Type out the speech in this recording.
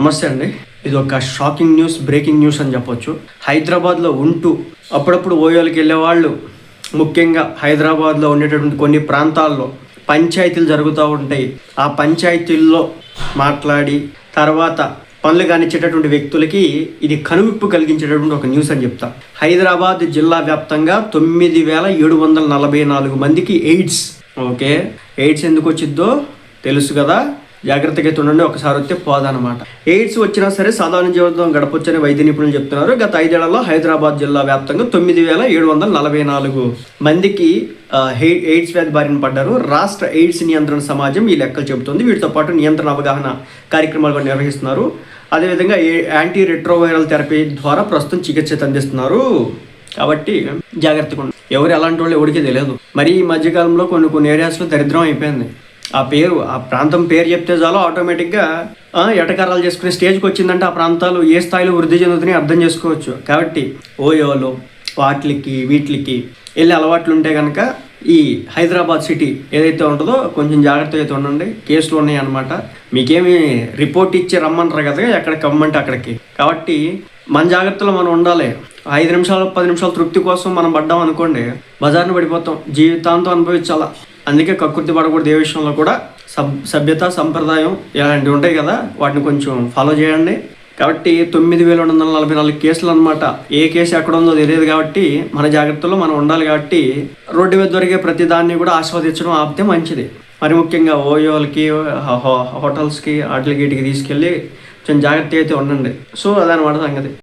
నమస్తే అండి. ఇది ఒక షాకింగ్ న్యూస్ బ్రేకింగ్ న్యూస్ అని చెప్పొచ్చు. హైదరాబాద్లో ఉంటూ అప్పుడప్పుడు ఓయోలకి వెళ్ళేవాళ్ళు. ముఖ్యంగా హైదరాబాద్లో ఉండేటటువంటి కొన్ని ప్రాంతాల్లో పంచాయతీలు జరుగుతూ ఉంటాయి. ఆ పంచాయతీల్లో మాట్లాడి తర్వాత పనులు కానిచ్చేటటువంటి వ్యక్తులకి ఇది కనువిప్పు కలిగించేటటువంటి ఒక న్యూస్ అని చెప్తా. హైదరాబాద్ జిల్లా వ్యాప్తంగా తొమ్మిది వేల ఏడు వందల నలభై నాలుగు మందికి ఎయిడ్స్. ఓకే. ఎయిడ్స్ ఎందుకు వచ్చిద్దో తెలుసు కదా? జాగ్రత్తగా అయితే ఉండండి ఒకసారి వస్తే పోదనమాట ఎయిడ్స్ వచ్చినా సరే సాధారణ జీవితం గడపొచ్చని వైద్య నిపుణులు చెప్తున్నారు. గత ఐదేళ్ళలో హైదరాబాద్ జిల్లా వ్యాప్తంగా తొమ్మిది వేల ఏడు వందల నలభై నాలుగు మందికి ఎయిడ్స్ వ్యాధి బారిన పడ్డారు. రాష్ట్ర ఎయిడ్స్ నియంత్రణ సమాజం ఈ లెక్కలు చెబుతుంది. వీటితో పాటు నియంత్రణ అవగాహన కార్యక్రమాలు కూడా నిర్వహిస్తున్నారు. అదేవిధంగా యాంటీ రెట్రోవైరల్ థెరపీ ద్వారా ప్రస్తుతం చికిత్స అందిస్తున్నారు. కాబట్టి జాగ్రత్తగా ఎవరు ఎలాంటి వాళ్ళు ఎవరికి తెలియదు. మరి ఈ మధ్యకాలంలో కొన్ని కొన్ని ఏరియాస్లో దరిద్రం అయిపోయింది. ఆ పేరు ఆ ప్రాంతం పేరు చెప్తే చాలు ఆటోమేటిక్గా ఎటకారాలు చేసుకునే స్టేజ్కి వచ్చిందంటే ఆ ప్రాంతాలు ఏ స్థాయిలో వృద్ధి చెందుతున్నాయి అర్థం చేసుకోవచ్చు. కాబట్టి ఓయోలు వాటికి వీటికి వెళ్ళే అలవాట్లు ఉంటే కనుక ఈ హైదరాబాద్ సిటీ ఏదైతే ఉంటుందో కొంచెం జాగ్రత్తగా అయితే ఉండండి. కేసులు ఉన్నాయి అనమాట మీకేమి రిపోర్ట్ ఇచ్చి రమ్మంటారు కదా ఎక్కడికి కమ్మంటే అక్కడికి. కాబట్టి మన జాగ్రత్తలో మనం ఉండాలి. ఐదు నిమిషాలు పది నిమిషాలు తృప్తి కోసం మనం పడ్డాం అనుకోండి బజార్ని పడిపోతాం. జీవితాంతం అనుభవించాలా? అందుకే కక్కుర్తి పడకూడదు ఏ విషయంలో కూడా సబ్ సభ్యత సంప్రదాయం ఇలాంటివి ఉంటాయి కదా వాటిని కొంచెం ఫాలో చేయండి. కాబట్టి తొమ్మిది వేల రెండు వందల నలభై నాలుగు కేసులు అనమాట ఏ కేసు ఎక్కడ ఉందో తెలియదు కాబట్టి మన జాగ్రత్తలో మనం ఉండాలి కాబట్టి రోడ్డు మీద దొరికే ప్రతి దాన్ని కూడా ఆస్వాదించడం ఆపితే మంచిది. మరి ముఖ్యంగా ఓయోలకి హోటల్స్కి వాటికి వీటికి తీసుకెళ్ళి కొంచెం జాగ్రత్త అయితే ఉండండి. సో అదనమాట సంగతి.